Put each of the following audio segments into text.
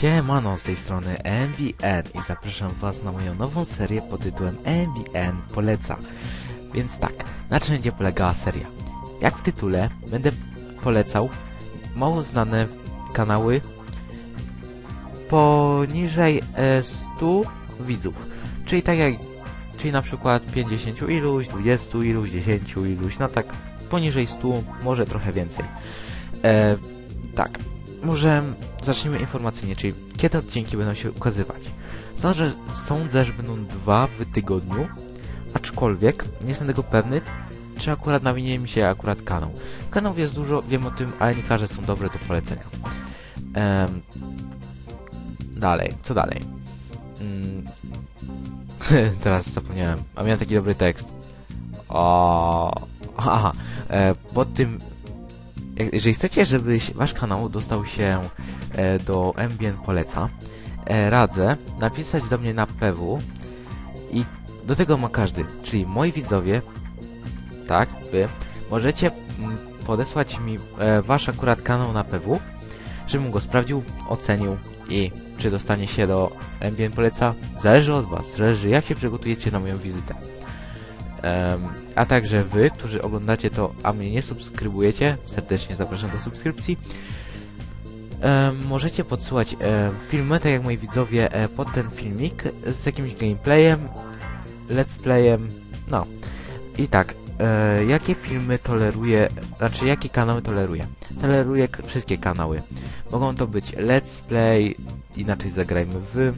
Siemano, z tej strony MBN i zapraszam Was na moją nową serię pod tytułem MBN Poleca. Więc tak, na czym będzie polegała seria? Jak w tytule, będę polecał mało znane kanały poniżej e, 100 widzów. Czyli tak jak, czyli na przykład 50 iluś, 20 iluś, 10 iluś, no tak poniżej 100, może trochę więcej. E, tak, może zacznijmy informacyjnie, czyli kiedy odcinki będą się ukazywać. Sądzę, sądzę, że będą dwa w tygodniu, aczkolwiek nie jestem tego pewny, czy akurat nawinie mi się akurat kanał. Kanałów jest dużo, wiem o tym, ale nie każde są dobre do polecenia. Ehm, dalej, co dalej? Mm, teraz zapomniałem, a miałem taki dobry tekst. O, aha, e, pod tym jak- jeżeli chcecie, żeby wasz kanał dostał się e, do MBN Poleca, e, radzę napisać do mnie na PW i do tego ma każdy, czyli moi widzowie, tak, wy, możecie mm, podesłać mi e, wasz akurat kanał na PW, żebym go sprawdził, ocenił i czy dostanie się do MBN Poleca, zależy od was, zależy jak się przygotujecie na moją wizytę. A także wy, którzy oglądacie to, a mnie nie subskrybujecie, serdecznie zapraszam do subskrypcji. Możecie podsyłać em, filmy, tak jak moi widzowie, e, pod ten filmik z jakimś gameplayem, let's playem, no. I tak, e, jakie filmy toleruje, znaczy jakie kanały toleruje? Toleruję k- wszystkie kanały. Mogą to być let's play, inaczej zagrajmy w,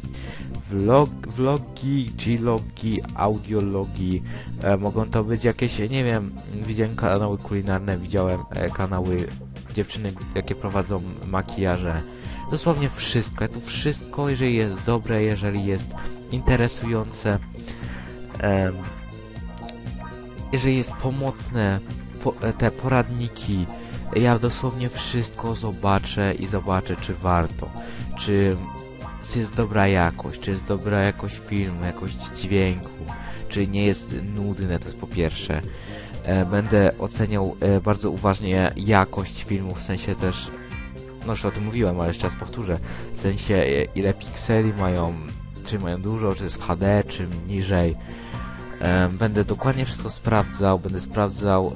vlog, vlogi, g-logi, audiologi, e, mogą to być jakieś, nie wiem, widziałem kanały kulinarne, widziałem e, kanały dziewczyny, jakie prowadzą makijaże. Dosłownie wszystko, ja tu wszystko, jeżeli jest dobre, jeżeli jest interesujące, em, jeżeli jest pomocne, po, e, te poradniki, ja dosłownie wszystko zobaczę i zobaczę, czy warto, czy, czy jest dobra jakość, czy jest dobra jakość filmu, jakość dźwięku, czy nie jest nudne, to jest po pierwsze. E, będę oceniał e, bardzo uważnie jakość filmu, w sensie też, no już o tym mówiłem, ale jeszcze raz powtórzę, w sensie e, ile pikseli mają, czy mają dużo, czy jest HD, czy niżej. Będę dokładnie wszystko sprawdzał, będę sprawdzał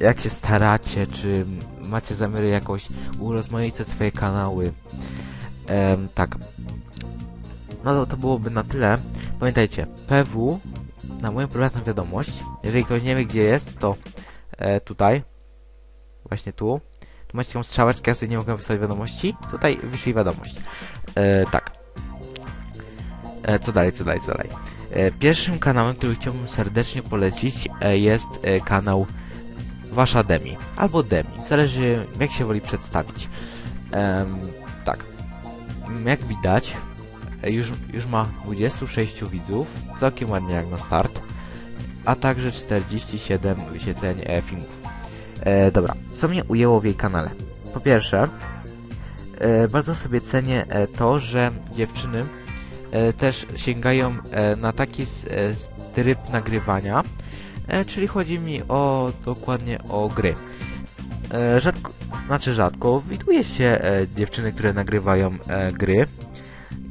jak się staracie, czy macie zamiary jakoś urozmaicać swoje kanały. Em, tak. No to, to byłoby na tyle. Pamiętajcie, PW na moją prywatną wiadomość, jeżeli ktoś nie wie gdzie jest, to e, tutaj, właśnie tu, tu macie taką strzałeczkę, ja sobie nie mogę wysłać wiadomości, tutaj wyślij wiadomość. E, tak. E, co dalej, co dalej, co dalej. E, pierwszym kanałem, który chciałbym serdecznie polecić e, jest e, kanał Wasza Demi, albo Demi, zależy jak się woli przedstawić. Em, tak, jak widać, już, już ma 26 widzów, całkiem ładnie jak na start, a także 47 wyświetleń e, filmów. E, dobra, co mnie ujęło w jej kanale? Po pierwsze, e, bardzo sobie cenię e, to, że dziewczyny e, też sięgają e, na taki e, tryb nagrywania, e, czyli chodzi mi o dokładnie o gry. E, rzadko, znaczy rzadko, widuje się e, dziewczyny, które nagrywają e, gry.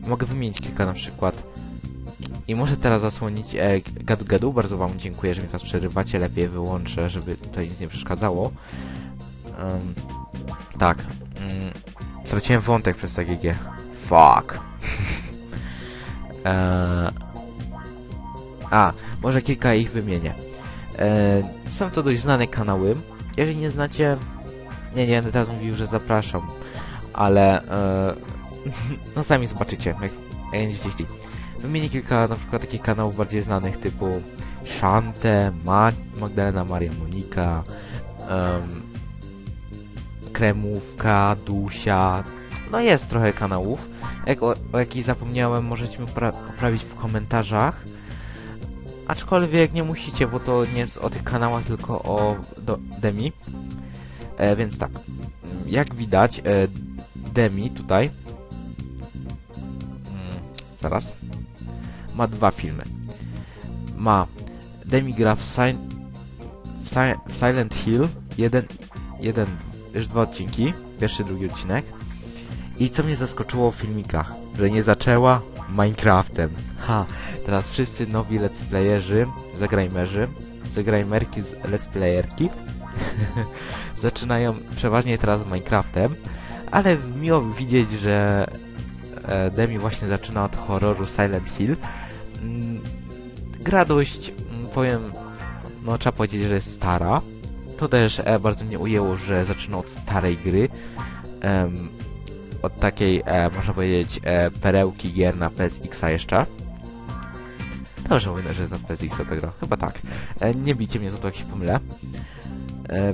Mogę wymienić kilka na przykład. I muszę teraz zasłonić e, gadu gadu. Bardzo wam dziękuję, że mi teraz przerywacie. Lepiej wyłączę, żeby tutaj nic nie przeszkadzało. Em, tak. Mm, straciłem wątek przez TGG. Fuck. e, a, może kilka ich wymienię. E, są to dość znane kanały. Jeżeli nie znacie, nie, nie będę teraz mówił, że zapraszam, ale e, no sami zobaczycie, jak, jak będziecie chcieli. Wymienię kilka na przykład takich kanałów bardziej znanych typu Shante, Ma Magdalena Maria Monika, em, Kremówka, Dusia. No jest trochę kanałów. Jak o, o jakichś zapomniałem, możecie mi popra poprawić w komentarzach. Aczkolwiek nie musicie, bo to nie jest o tych kanałach, tylko o Demi. E, więc tak, jak widać, e, Demi tutaj mm, zaraz ma dwa filmy. Ma Demi gra w, Sil w, Si- w Silent Hill, jeden, jeden, już dwa odcinki, pierwszy, drugi odcinek I co mnie zaskoczyło w filmikach? Że nie zaczęła Minecraftem. Ha, teraz wszyscy nowi let's playerzy, zagrajmerzy, zagrajmerki z let's playerki zaczynają przeważnie teraz Minecraftem, ale miło widzieć, że e, Demi właśnie zaczyna od horroru Silent Hill. Mm, gra dość, mm, powiem, no trzeba powiedzieć, że jest stara. To też e, bardzo mnie ujęło, że zaczyna od starej gry. Od takiej, e, można powiedzieć, perełki gier na PSX jeszcze. Dobrze mówię, że to PSX to gra. Chyba tak. Nie bijcie mnie za to, jak się pomylę. E,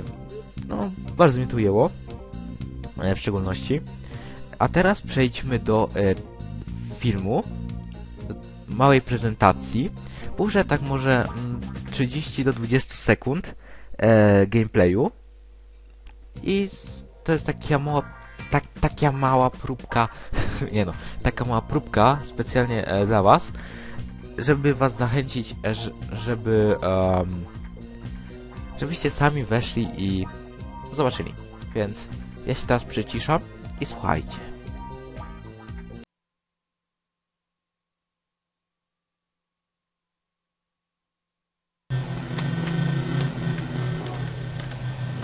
no, bardzo mnie to ujęło. E, w szczególności. A teraz przejdźmy do e, filmu. Małej prezentacji. Puszczę tak może mm, 30 do 20 sekund gameplayu. I to jest taka mała, tak, taka mała próbka, nie no, taka mała próbka specjalnie e, dla was, żeby was zachęcić, e, żeby em, żebyście sami weszli i zobaczyli. Więc ja się teraz przyciszam i słuchajcie.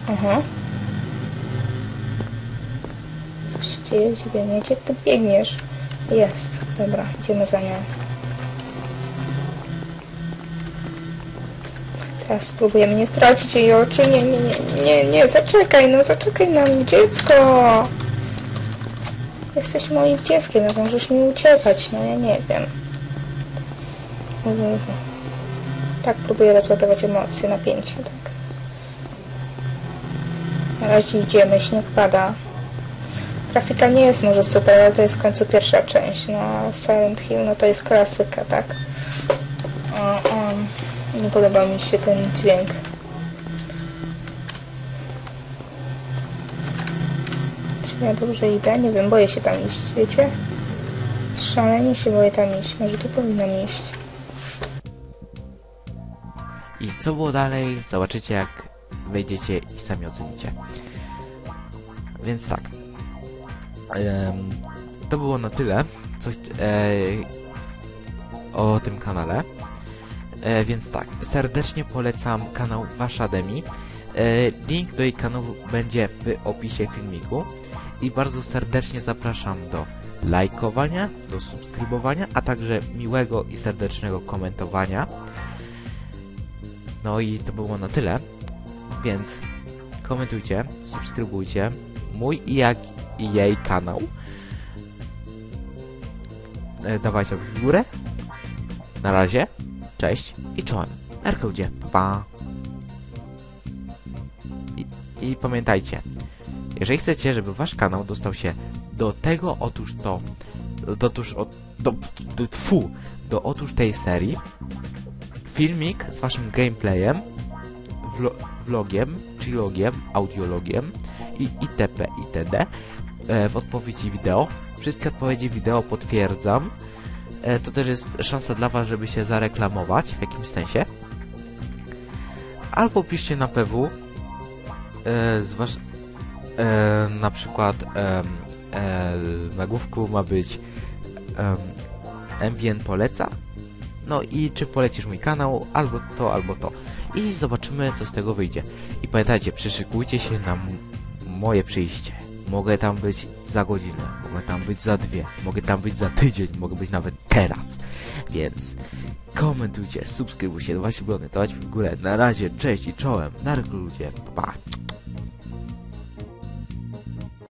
Aha. Co się dzieje? Biegnie? Gdzie ty biegniesz? Jest. Dobra, idziemy za nią. Teraz spróbujemy nie stracić jej oczu. Nie, nie, nie, nie, nie, zaczekaj, no zaczekaj na dziecko! Jesteś moim dzieckiem, jak możesz mi uciekać? No ja nie wiem. Mhm. Tak, próbuję rozładować emocje, napięcie, tak. Na razie idziemy, śnieg pada. Grafika nie jest może super, ale to jest w końcu pierwsza część. No, Silent Hill, no to jest klasyka, tak? Nie podoba mi się ten dźwięk. Czy ja dobrze idę? Nie wiem, boję się tam iść, wiecie? Szalenie się boję tam iść. Może tu powinnam iść. I co było dalej, zobaczycie jak wejdziecie i sami ocenicie. Więc tak. To było na tyle coś, e, o tym kanale. E, więc tak, serdecznie polecam kanał Waszademi. E, link do jej kanału będzie w opisie filmiku. I bardzo serdecznie zapraszam do lajkowania, do subskrybowania, a także miłego i serdecznego komentowania. No i to było na tyle. Więc komentujcie, subskrybujcie mój i jak i jej kanał. E, dawajcie w górę. Na razie. Cześć i czołem. Erkołdzie. Pa, pa. I, I pamiętajcie, jeżeli chcecie, żeby wasz kanał dostał się do tego otóż to, do, otóż, do, do, tfu, do otóż tej serii, filmik z waszym gameplayem, vlo vlogiem, chillogiem, audiologiem i itp. itd. E, w odpowiedzi wideo. Wszystkie odpowiedzi wideo potwierdzam. E, to też jest szansa dla was, żeby się zareklamować w jakimś sensie. Albo piszcie na PW e. E, na przykład e, na główku ma być Ambient poleca no i czy polecisz mój kanał, albo to, albo to. I zobaczymy, co z tego wyjdzie. I pamiętajcie, przyszykujcie się na moje przyjście. Mogę tam być za godzinę, mogę tam być za dwie, mogę tam być za tydzień, mogę być nawet teraz. Więc komentujcie, subskrybujcie, dawajcie blony, dawajcie w górę. Na razie, cześć i czołem. Na ludzie, pa. pa.